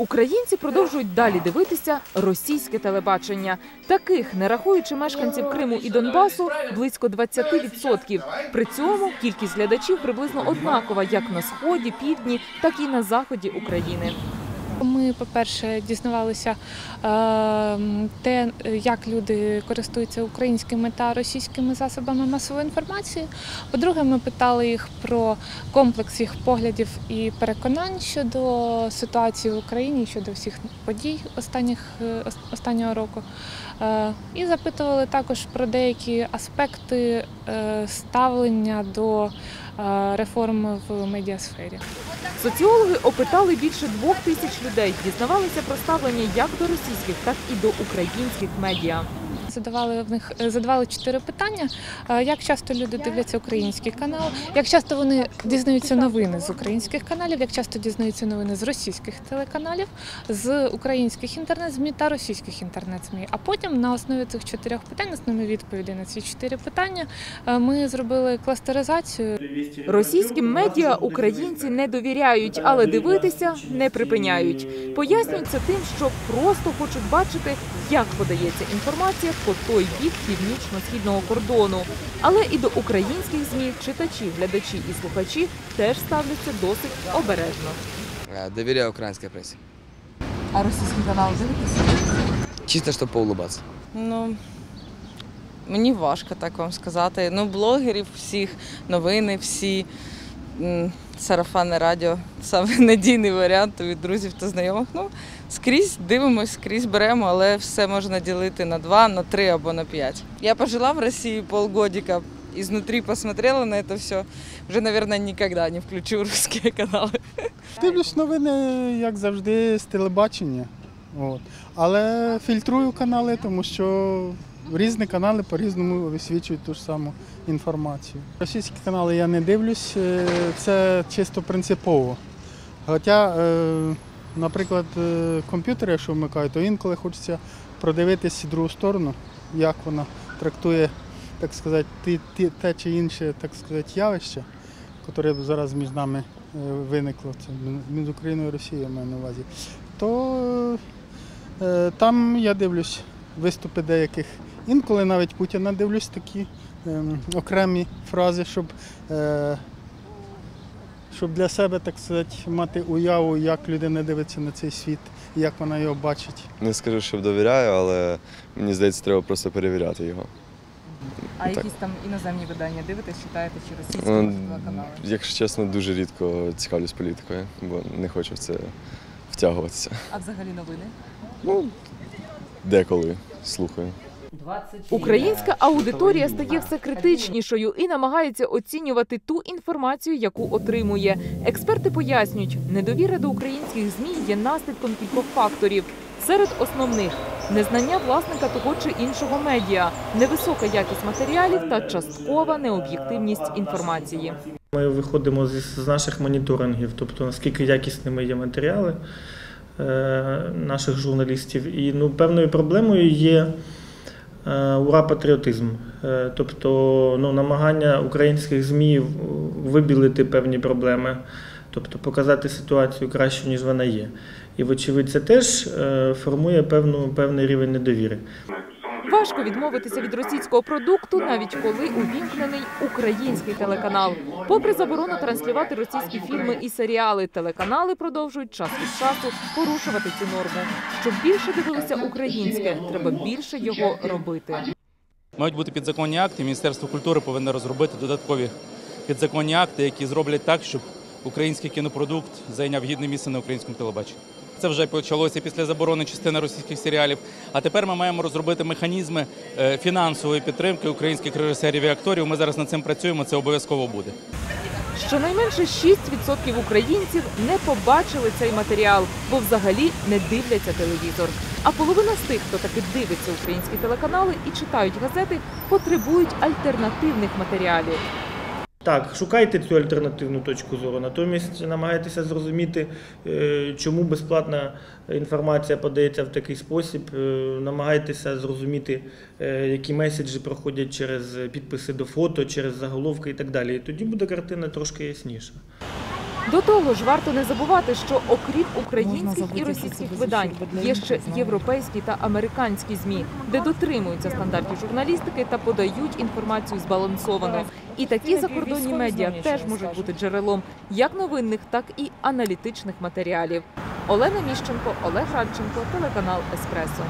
Українці продовжують далі дивитися російське телебачення. Таких, не рахуючи мешканців Криму і Донбасу, близько 20%. При цьому кількість глядачів приблизно однакова як на сході, півдні, так і на заході України. Ми, по-перше, дізнавалися е, те, як люди користуються українськими та російськими засобами масової інформації. По-друге, ми питали їх про комплекс їх поглядів і переконань щодо ситуації в Україні, щодо всіх подій останніх, е, останнього року. Е, І запитували також про деякі аспекти ставлення до реформ в медіасфері. Соціологи опитали більше двох тисяч людей, дізнавалися про ставлення як до російських, так і до українських медіа. Задавали в них е, задавали чотири питання. Е, Як часто люди дивляться український канал? Як часто вони дізнаються новини з українських каналів? Як часто дізнаються новини з російських телеканалів, з українських інтернет-змі та російських інтернет-змі? А потім на основі цих чотирьох питань, на основі відповідей на ці чотири питання, е, ми зробили кластеризацію. Російським медіа українці не довіряють, але дивитися не припиняють. Пояснюється тим, що просто хочуть бачити, як подається інформація по той бік північно-східного кордону. Але і до українських змі читачі, глядачі і слухачі теж ставляться досить обережно. Э, Доверяю украинской прессе. А російський канал дивитися? Чисто, чтобы поулыбаться. Ну, мені важко так вам сказати. Ну, блогерів всіх, новини всі, м, сарафанне радіо саме надійний варіант від друзів та знайомих. Ну, скрізь дивимось, скрізь беремо, але все можна ділити на два, на три або на п'ять. Я пожила в Росії полгодика, изнутри посмотрела на это все. Вже, наверное, никогда не включу русские канали. Дивлюсь новини, як завжди, з телебачення. От. Але фільтрую канали, тому що різні канали по-різному висвічують ту ж саму інформацію. Російські канали я не дивлюсь, е, це чисто принципово. Хоча, е, наприклад, е, комп'ютер, якщо вмикаю, то інколи хочеться продивитись другу сторону, як вона трактує, так сказати, те чи інше, так сказати, явище, яке зараз між нами виникло, це між Україною і Росією я маю на увазі, то там я дивлюсь виступи деяких. Інколи навіть Путіна дивлюсь такі ем, окремі фрази, щоб, е, щоб для себе, так сказати, мати уяву, як людина дивиться на цей світ, як вона його бачить. Не скажу, що довіряю, але мені здається, треба просто перевіряти його. А Так. якісь там іноземні видання дивитесь, читаєте чи російські Ну, канали? Якщо чесно, дуже рідко цікавлюсь політикою, бо не хочу в це втягуватися. А взагалі новини? Ну, деколи слухаю. Українська аудиторія стає все критичнішою і намагається оцінювати ту інформацію, яку отримує. Експерти пояснюють, недовіра до українських змі є наслідком кількох факторів. Серед основних незнання власника того чи іншого медіа, невисока якість матеріалів та часткова необ'єктивність інформації. Ми виходимо з, наших моніторингів, тобто наскільки якісними є матеріали наших журналістів. І ну, певною проблемою є е, ура-патріотизм, е, тобто ну, намагання українських ЗМІ вибілити певні проблеми, тобто показати ситуацію краще, ніж вона є. І, вочевидь, це теж е, формує певну, певний рівень недовіри. Важко відмовитися від російського продукту, навіть коли увімкнений український телеканал. Попри заборону транслювати російські фільми і серіали, телеканали продовжують час від часу порушувати цю норму. Щоб більше дивилися українське, треба більше його робити. Мають бути підзаконні акти. Міністерство культури повинно розробити додаткові підзаконні акти, які зроблять так, щоб український кінопродукт зайняв гідне місце на українському телебаченні. Це вже почалося після заборони частини російських серіалів. А тепер ми маємо розробити механізми е, фінансової підтримки українських режисерів і акторів. Ми зараз над цим працюємо. Це обов'язково буде. Щонайменше 6% українців не побачили цей матеріал, бо взагалі не дивляться телевізор. А половина з тих, хто таки дивиться українські телеканали і читають газети, потребують альтернативних матеріалів. Так, шукайте цю альтернативну точку зору. Натомість намагайтеся зрозуміти, е, чому безплатна інформація подається в такий спосіб. Е, Намагайтеся зрозуміти, е, які меседжі проходять через підписи до фото, через заголовки і так далі. І тоді буде картина трошки ясніша. До того ж, варто не забувати, що окрім українських і російських видань є ще європейські та американські змі, де дотримуються стандартів журналістики та подають інформацію збалансовано. І такі закордонні медіа теж можуть бути джерелом як новинних, так і аналітичних матеріалів. Олена Міщенко, Олег Радченко, телеканал Еспресо.